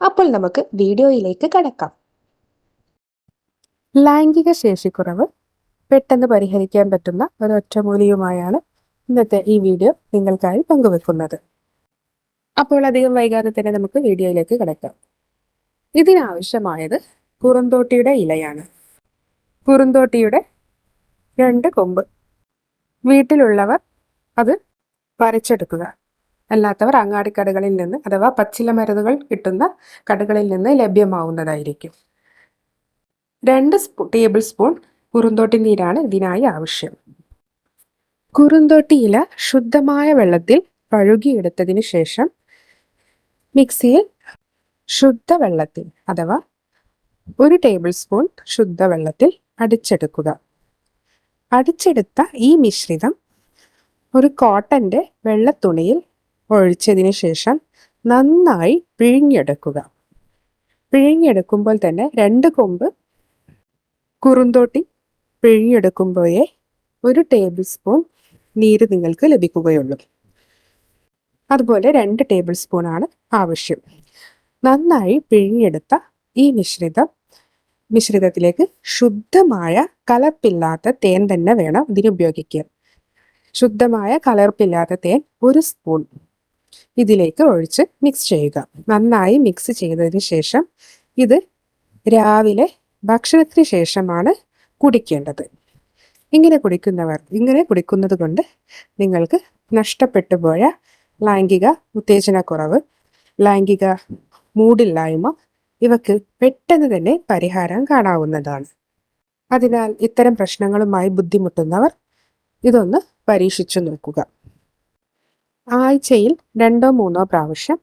അപ്പോൾ നമുക്ക് വീഡിയോയിലേക്ക് കടക്കാം. ലൈംഗിക ശേഷിക്കുറവ് പെട്ടെന്ന് പരിഹരിക്കാൻ പറ്റുന്ന ഒരു ഒറ്റമൂലിയുമായാണ് ഇന്നത്തെ ഈ വീഡിയോ നിങ്ങൾക്കായി പങ്കുവെക്കുന്നത്. അപ്പോൾ അധികം വൈകാതെ തന്നെ നമുക്ക് വീഡിയോയിലേക്ക് കിടക്കാം. ഇതിനാവശ്യമായത് കുറുന്തോട്ടിയുടെ ഇലയാണ്. കുറുന്തോട്ടിയുടെ രണ്ട് കൊമ്പ്. വീട്ടിലുള്ളവർ അത് പറിച്ചെടുക്കുക അല്ലാത്തവർ അങ്ങാടിക്കടകളിൽ നിന്ന് അഥവാ പച്ചില മരുന്നുകൾ കിട്ടുന്ന കടകളിൽ നിന്ന് ലഭ്യമാവുന്നതായിരിക്കും. രണ്ട് ടേബിൾ സ്പൂൺ കുറുന്തോട്ടി നീരാണ് ഇതിനായി ആവശ്യം. കുറുന്തോട്ടി ഇല ശുദ്ധമായ വെള്ളത്തിൽ പഴുകിയെടുത്തതിന് ശേഷം മിക്സിയിൽ ശുദ്ധവെള്ളത്തിൽ അഥവാ ഒരു ടേബിൾ സ്പൂൺ ശുദ്ധവെള്ളത്തിൽ അടിച്ചെടുക്കുക. അടിച്ചെടുത്ത ഈ മിശ്രിതം ഒരു കോട്ടന്റെ വെള്ളത്തുണിയിൽ ഒഴിച്ചതിന് ശേഷം നന്നായി പിഴിഞ്ഞെടുക്കുക. പിഴിഞ്ഞെടുക്കുമ്പോൾ തന്നെ രണ്ട് കൊമ്പ് കുറുന്തോട്ടി പിഴിഞ്ഞെടുക്കുമ്പോഴേ ഒരു ടേബിൾ സ്പൂൺ നീര് നിങ്ങൾക്ക് ലഭിക്കുകയുള്ളൂ. അതുപോലെ രണ്ട് ടേബിൾ സ്പൂൺ ആണ് ആവശ്യം. നന്നായി പിഴിഞ്ഞെടുത്ത ഈ മിശ്രിതം മിശ്രിതത്തിലേക്ക് ശുദ്ധമായ കലർപ്പില്ലാത്ത തേൻ തന്നെ വേണം. ഇതിന് ഉപയോഗിക്കാൻ. ശുദ്ധമായ കലർപ്പില്ലാത്ത തേൻ ഒരു സ്പൂൺ. ഇതിലേക്ക് ഒഴിച്ച് മിക്സ് ചെയ്യുക. നന്നായി മിക്സ് ചെയ്തതിന് ശേഷം ഇത് രാവിലെ ഭക്ഷണത്തിന് ശേഷമാണ് കുടിക്കേണ്ടത്. ഇങ്ങനെ കുടിക്കുന്നവർ ഇങ്ങനെ കുടിക്കുന്നത് കൊണ്ട് നിങ്ങൾക്ക് നഷ്ടപ്പെട്ടു പോയ ലൈംഗിക ഉത്തേജനക്കുറവ് ലൈംഗിക മൂടില്ലായ്മ ഇവക്ക് പെട്ടെന്ന് തന്നെ പരിഹാരം കാണാവുന്നതാണ്. അതിനാൽ ഇത്തരം പ്രശ്നങ്ങളുമായി ബുദ്ധിമുട്ടുന്നവർ ഇതൊന്ന് പരീക്ഷിച്ചു നോക്കുക. ആഴ്ചയിൽ രണ്ടോ മൂന്നോ പ്രാവശ്യം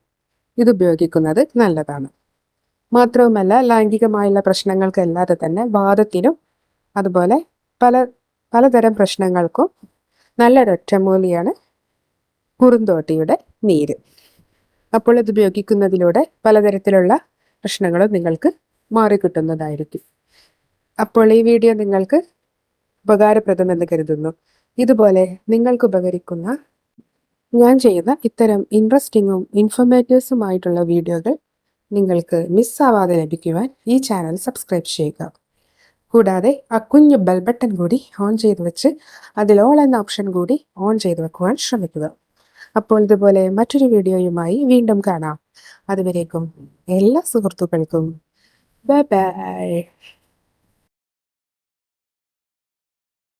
ഇത് ഉപയോഗിക്കുന്നത് നല്ലതാണ്. മാത്രവുമല്ല ലൈംഗികമായുള്ള പ്രശ്നങ്ങൾക്കല്ലാതെ തന്നെ വാദത്തിനും അതുപോലെ പല പലതരം പ്രശ്നങ്ങൾക്കും നല്ലൊരൊറ്റമൂലിയാണ് കുറുന്തോട്ടിയുടെ നീര്. അപ്പോൾ ഇത് ഉപയോഗിക്കുന്നതിലൂടെ പലതരത്തിലുള്ള പ്രശ്നങ്ങളും നിങ്ങൾക്ക് മാറിക്കിട്ടുന്നതായിരിക്കും. അപ്പോൾ ഈ വീഡിയോ നിങ്ങൾക്ക് ഉപകാരപ്രദമെന്ന് കരുതുന്നു. ഇതുപോലെ നിങ്ങൾക്ക് ഉപകരിക്കുന്ന ഞാൻ ചെയ്യുന്ന ഇത്തരം ഇൻട്രസ്റ്റിങ്ങും ഇൻഫോർമേറ്റീവ്സുമായിട്ടുള്ള വീഡിയോകൾ നിങ്ങൾക്ക് മിസ്സാവാതെ ലഭിക്കുവാൻ ഈ ചാനൽ സബ്സ്ക്രൈബ് ചെയ്യുക. കൂടാതെ ആ കുഞ്ഞു ബെൽ ബട്ടൺ കൂടി ഓൺ ചെയ്ത് വെച്ച് അതിൽ ഓൾ എന്ന ഓപ്ഷൻ കൂടി ഓൺ ചെയ്ത് വെക്കുവാൻ ശ്രമിക്കുക. അപ്പോൾ ഇതുപോലെ മറ്റൊരു വീഡിയോയുമായി വീണ്ടും കാണാം. അതുവരേക്കും എല്ലാ സുഹൃത്തുക്കൾക്കും ബൈ ബൈ